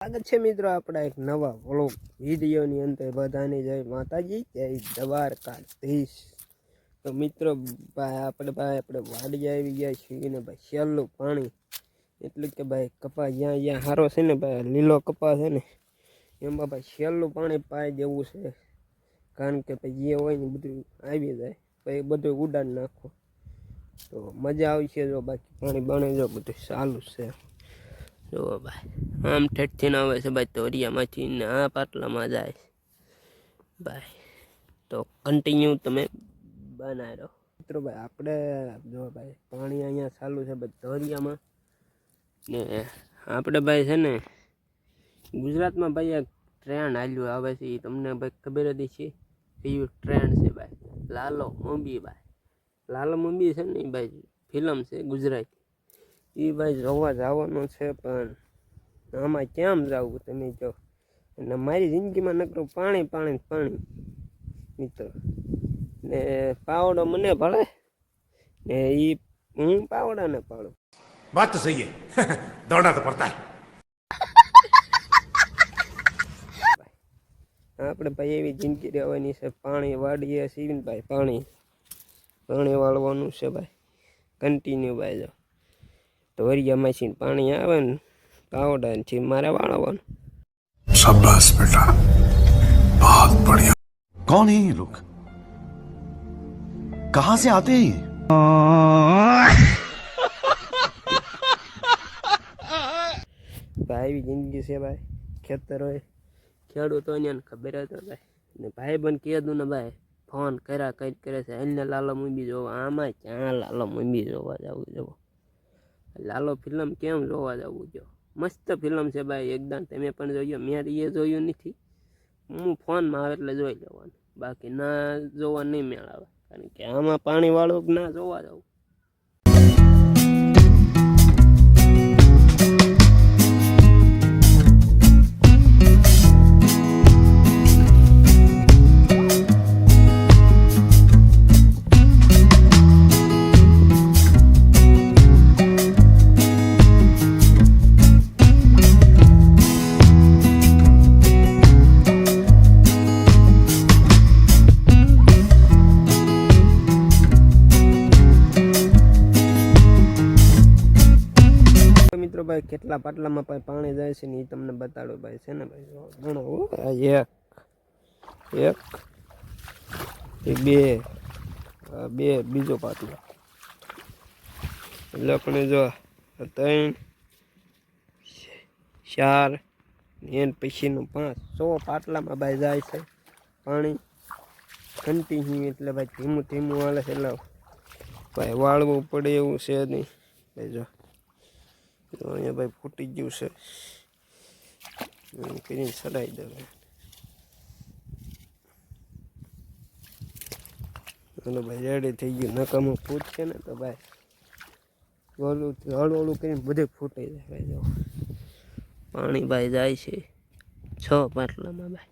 સ્વાગત છે મિત્રો આપણા એક નવા વ્લોગ વિડીયોની અંદર. બધાને જય માતાજી, જય દ્વારકાધીશ. તો મિત્રો, ભાઈ, આપણે ભાઈ, આપણે વાડી આવી ગયા છીએ ને ભાઈ છેલ્લું પાણી. એટલે કે ભાઈ, કપા જ્યાં જ્યાં સારો છે ને ભાઈ, લીલો કપા છે ને, એમાં ભાઈ છેલ્લું પાણી પાઈ દેવું છે. કારણ કે ભાઈ, જે હોય ને બધું આવી જાય પછી બધું ઉડાડી નાખો. તો મજા આવશે જો બાકી પાણી બને જો બધું ચાલુ છે. જુઓ ભાઈ આમ ઠેઠથી ના આવે છે ભાઈ તોરિયામાંથી ને આ પાટલામાં જાય. છે. ભાઈ તો કન્ટિન્યુ તમે બનાવી રહો. મિત્રો ભાઈ આપણે જો ભાઈ પાણી અહીંયા ચાલુ છે ભાઈ તોરિયામાં ને આપણે ભાઈ છે ને ગુજરાતમાં ભાઈ એક ટ્રેન હાલ્યું આવે છે એ તમને ભાઈ ખબર હતી છે કયું ટ્રેન છે ભાઈ? લાલો મોંબી ભાઈ. લાલો મોંબી છે ને ભાઈ ફિલ્મ છે ગુજરાતી. એ ભાઈ જોવા જવાનું છે પણ આમાં કેમ જવું તમે જો. અને મારી જિંદગીમાં નકરું પાણી પાણી પાણી મિત્રો. ને પાવડો મને ભળે ને એ હું પાવડાને પાડું. વાત તો સહી દોડા તો પડતા આપણે ભાઈ એવી જિંદગી રહેવાની છે. પાણી વાડીએ સીવીને ભાઈ પાણી. પાણી વાળવાનું છે ભાઈ. કન્ટિન્યુ ભાઈ જો. તો વરિયામાં છીને પાણી આવે ને પાવડા છે મારે વાળવાનું शाबाश बेटा बहुत बढ़िया कौन है ये लोग कहां से आते हैं ये? ભાઈ એવી જિંદગી છે ભાઈ ખેતર હોય ખેડૂતોને એને ખબર જ હોય ભાઈ ને ભાઈ બન કીધું ને ભાઈ ફોન કર્યા કઈ કરે છે એને લાલો મૂવી જોવા આમાં ક્યાં લાલો મૂવી જોવા જવું જવો લાલો ફિલ્મ કેમ જોવા જવું જો? મસ્ત ફિલ્મ છે ભાઈ, એકદમ. તમે પણ જોયો મેં એ જોયું નથી. હું ફોનમાં આવે એટલે જોઈ લેવાનું. બાકી ના જોવા નહીં મેળ આવે. કારણ કે આમાં પાણીવાળું ના જોવા જવું. મિત્રો ભાઈ, કેટલા પાટલામાં ભાઈ પાણી જાય છે ને એ તમને બતાડો ભાઈ, છે ને ભાઈ? ગણો એક એક બે બે, બીજો પાટલો. એટલે આપણે જો ત્રણ, ચાર એન પછીનું પાંચ, સો પાટલામાં ભાઈ જાય છે પાણી. કન્ટિન્યુ એટલે ભાઈ ધીમું ધીમું હાલે છે, એટલે ભાઈ વાળવું પડે એવું છે નહીં. ભાઈ જો. અહીંયા ભાઈ ફૂટી ગયું છે. એમ કરીને ચડાવી દેવાય ભાઈ રેડી થઈ ગયું. નકામું ફૂટ છે ને તો ભાઈ ઓલું હળું હળું કરીને બધે ફૂટી જાય ભાઈ જો. પાણી ભાઈ જાય છે. છ પાટલામાં ભાઈ.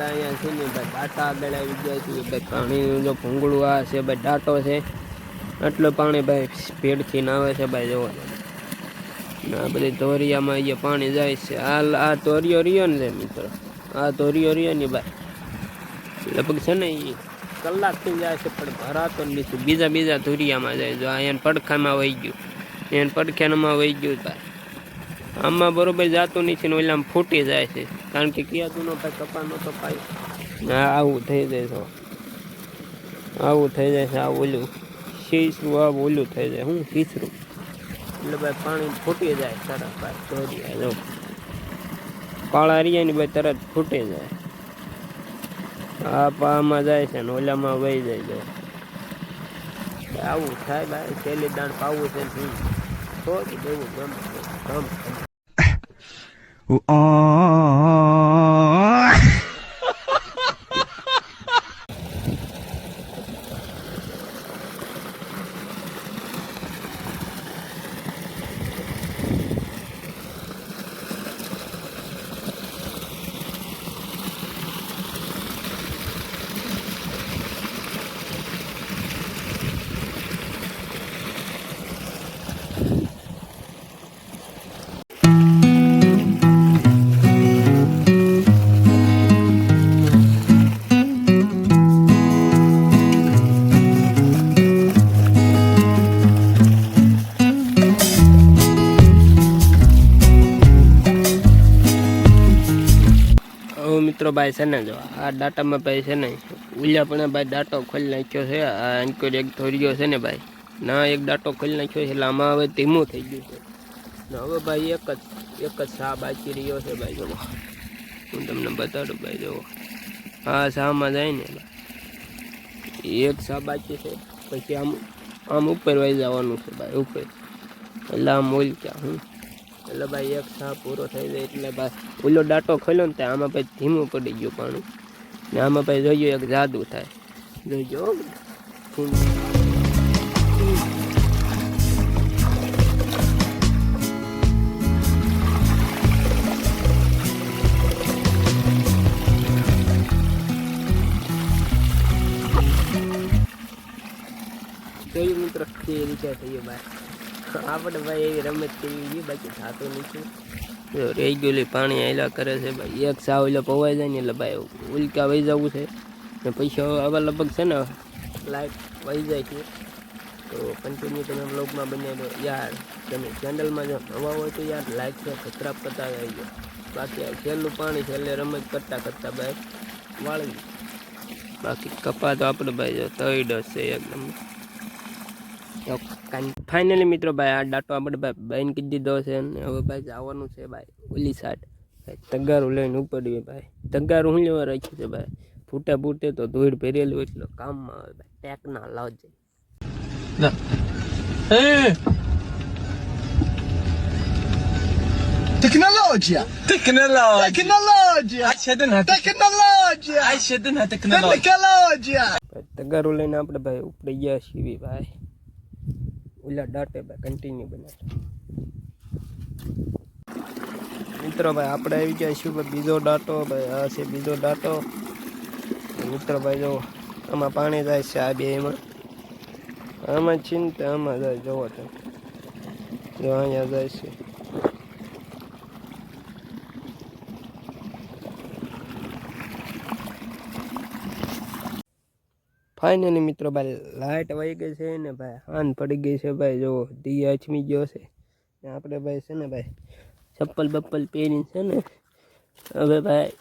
આપણે અહીંયા છે ને ભાઈ ટાટા આગળ ગયા છીએ ભાઈ પાણીનું જો ભૂંગળું આ છે, ભાઈ ડાટો છે, આટલું પાણી ભાઈ સ્પીડથી ના આવે છે ભાઈ જોવા આ બધી ધોરિયામાં અહીંયા પાણી જાય છે. આ આ ધોરિયો રહ્યો ને મિત્રો, આ ધોરિયો રહ્યો ને ભાઈ. લગભગ છે ને એ કલાકથી જાય છે, પણ ભરાતો નથી. બીજા બીજા ધોરિયામાં જાય જો આ એને પડખામાં વહી ગયું. એને પડખાનામાં વહી ગયું ભાઈ. આમાં બરોબર જાતું નથી ને ઓલામાં ફૂટી જાય છે. કારણ કે કિયાતું નો ભાઈ કપા નો કપાય ને આ આવું થઈ જાય છે. આવું થઈ જાય છે આ ઓલું. શીસરું આ ઓલું થઈ જાય. હું શીસરું એટલે ભાઈ પાણી ફૂટી જાય તરત ભાઈ ધોરી જો. કાળા રિયાની ભાઈ તરત ફૂટી જાય. આ પામાં જાય છે ને ઓલામાં વહી જાય જો આવું થાય ભાઈ છેલ્લી દાણ પાવું છે ને થોડું દેવું ગમે ગમે. હવે મિત્રો ભાઈ છે ને જો, આ ડાટામાં ભાઈ છે ને ઉલ્યા પણ ભાઈ ડાટો ખોલી નાખ્યો છે, આ અંકોર એક ગયો છે ને ભાઈ. ના, એક ડાટો ખોલી નાખ્યો છે, એટલે આમાં હવે ધીમું થઈ ગયું છે. હવે ભાઈ એક જ એક જ સા બાકી રહ્યો છે ભાઈ, જુઓ. હું તમને બતાડું ભાઈ, જુઓ. આ સામાં જાય ને એક સા બાકી છે, પછી આમ આમ ઉપર વહી જવાનું છે ભાઈ, ઉપર. એટલે આમ ઓલ ક્યાં હું એટલે ભાઈ એક સા પૂરો થઈ જાય એટલે ભાઈ ઓલો ડાટો ખોલ્યો ને ત્યાં આમાં ભાઈ ધીમું પડી ગયું પાણી. ને આમાં ભાઈ જોઈએ એક જાદુ થાય. જોઈજો હો બધું. જોયું મિત્રો કેવી રીતે થયું ભાઈ. આપણે ભાઈ એવી રમત કેવી છે, બાકી થતું નથી. રેગ્યુલર પાણી આયલા કરે છે ભાઈ. એક સાવ એટલે પવાઈ જાય ને એટલે ભાઈ ઉલકા વહી જવું છે. ને પૈસા હવે લગભગ છે ને લાઈટ વહી જાય છે. તો કન્ટિન્યુ તમે બ્લોગમાં બને દો. યાર, તમે ચેનલમાં જો નવા હોય તો યાર લાઈક છે સબસ્ક્રાઈબ કરતા આવી બાકી છેલ્લું પાણી છેલ્લે રમત કરતાં કરતાં ભાઈ વાળવી બાકી કપા તો આપણે ભાઈ જો તળી છે એકદમ ફાઇનલી મિત્રો ભાઈ આ ડાટો આપણે ભાઈ બાઈને કીધી દીધો છે અને હવે ભાઈ જવાનું છે ભાઈ ઓલી સાઈડ ભાઈ તગારું લઈને ઉપડીએ ભાઈ. તગારું હું લેવા રાખ્યું છે ભાઈ? ફૂટે ફૂટે તો ધૂળ ભરેલું એટલે કામમાં આવે ભાઈ. ટેક ના લાવજે. Tecnologia! Tecnologia! Tecnologia! Accedena! Tecnologia! તગારું લઈને આપણે ભાઈ ઉપડી ગયા છીએ ભાઈ. ઓલા ડાટે ભાઈ કન્ટિન્યુ બનાવે. મિત્રો ભાઈ, આપણે આવી ગયા શું ભાઈ બીજો ડાટો ભાઈ આ છે બીજો ડાટો મિત્રો ભાઈ, જો આમાં પાણી જાય છે આ બે એમાં. આમાં ચિંતા આમાં જાય જોવો તો જો અહીંયા જાય છે. ફાઇનલી મિત્રો ભાઈ લાઇટ વહી ગઈ છે ને ભાઈ, હાન પડી ગઈ છે ભાઈ જો દી અચમી ગયો છે. ને આપણે ભાઈ છે ને ભાઈ, ચપ્પલ બપ્પલ પહેરીને છે ને, હવે ભાઈ,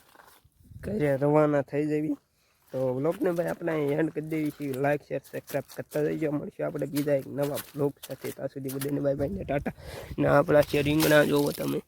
ઘરે રવાના થઈ જવી. તો બ્લોગને ભાઈ આપણે અહીં એન્ડ કરી દેવી છીએ લાઈક શેર સબસ્ક્રાઈબ કરતા જઈજો મળશું આપણે બીજા એક નવા બ્લોગ સાથે. ત્યાં સુધી બધાને ભાઈ ભાઈને ટાટા. ને આપણા છે રીંગણા જોવો તમે.